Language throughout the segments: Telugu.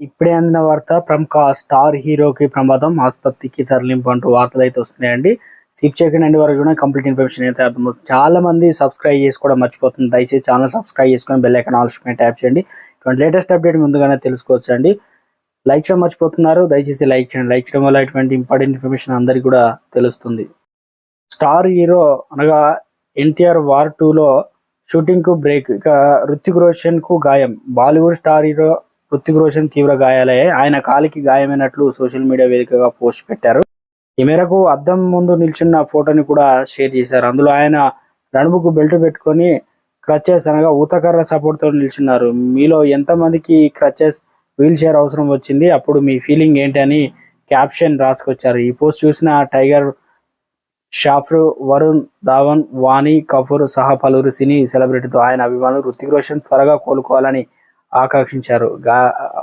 ఇప్పుడే అందిన వార్త ప్రముఖ స్టార్ హీరోకి ప్రమాదం ఆసుపత్రికి తరలింపు అంటూ వార్తలు అయితే వస్తున్నాయండి. స్కిప్ చేయకుండా వరకు కూడా కంప్లీట్ ఇన్ఫర్మేషన్ అయితే అర్థమవుతుంది. చాలా మంది సబ్స్క్రైబ్ చేసుకోవడం మర్చిపోతుంది. దయచేసి ఛానల్ సబ్స్క్రైబ్ చేసుకొని బెల్ ఐకాన్ ఆల్ ట్యాప్ చేయండి. ఇటువంటి లేటెస్ట్ అప్డేట్ ముందుగానే తెలుసుకోవచ్చు అండి లైక్ చేయడం మర్చిపోతున్నారు. దయచేసి లైక్ చేయండి. లైక్ చేయడం వల్ల ఇటువంటి ఇంపార్టెంట్ ఇన్ఫర్మేషన్ అందరికీ కూడా తెలుస్తుంది. స్టార్ హీరో అనగా ఎన్టీఆర్ వార్ టూలో షూటింగ్కు బ్రేక్ ఇక రుతిక్ రోషన్కు గాయం. Bollywood star hero Hrithik Roshan తీవ్ర గాయాలయ్యాయి. ఆయన కాలికి గాయమైనట్లు సోషల్ మీడియా వేదికగా పోస్ట్ పెట్టారు. ఈ మేరకు అద్దం ముందు నిల్చున్న ఫోటోని కూడా షేర్ చేశారు. అందులో ఆయన నడుముకు బెల్ట్ పెట్టుకొని క్రచెస్ అనగా ఊతకర్ర సపోర్ట్తో నిల్చున్నారు. మీలో ఎంతమందికి క్రచెస్ వీల్ చైర్ అవసరం వచ్చింది? అప్పుడు మీ ఫీలింగ్ ఏంటి అని క్యాప్షన్ రాసుకొచ్చారు. ఈ పోస్ట్ చూసిన టైగర్ షాఫ్రు వరుణ్ ధావన్ వాణి కపూర్ సహా పలువురు సినీ సెలబ్రిటీతో ఆయన అభిమానులు హృతిక్ రోషన్ త్వరగా కోలుకోవాలని ఆకాంక్షించారు గా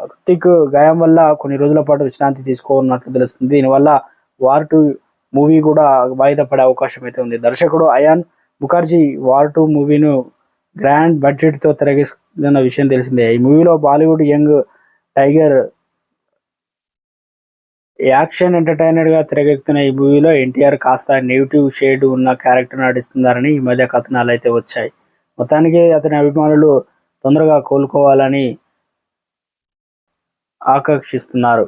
రుతిక్ గాయం వల్ల కొన్ని రోజుల పాటు విశ్రాంతి తీసుకోనున్నట్లు తెలుస్తుంది. దీనివల్ల వార్ టూ మూవీ కూడా వాయిదా పడే అవకాశం అయితే ఉంది. దర్శకుడు అయాన్ ముఖర్జీ వార్ టూ మూవీను గ్రాండ్ బడ్జెట్తో తెరగిస్తున్న విషయం తెలిసిందే. ఈ మూవీలో బాలీవుడ్ యంగ్ టైగర్ యాక్షన్ ఎంటర్టైనర్గా తిరగెక్కుతున్న ఈ మూవీలో ఎన్టీఆర్ కాస్త నెగిటివ్ షేడ్ ఉన్న క్యారెక్టర్ నటిస్తున్నారని ఈ మధ్య కథనాలు అయితే వచ్చాయి. మొత్తానికి అతని అభిమానులు తొందరగా కోలుకోవాలని ఆకాంక్షిస్తున్నారు.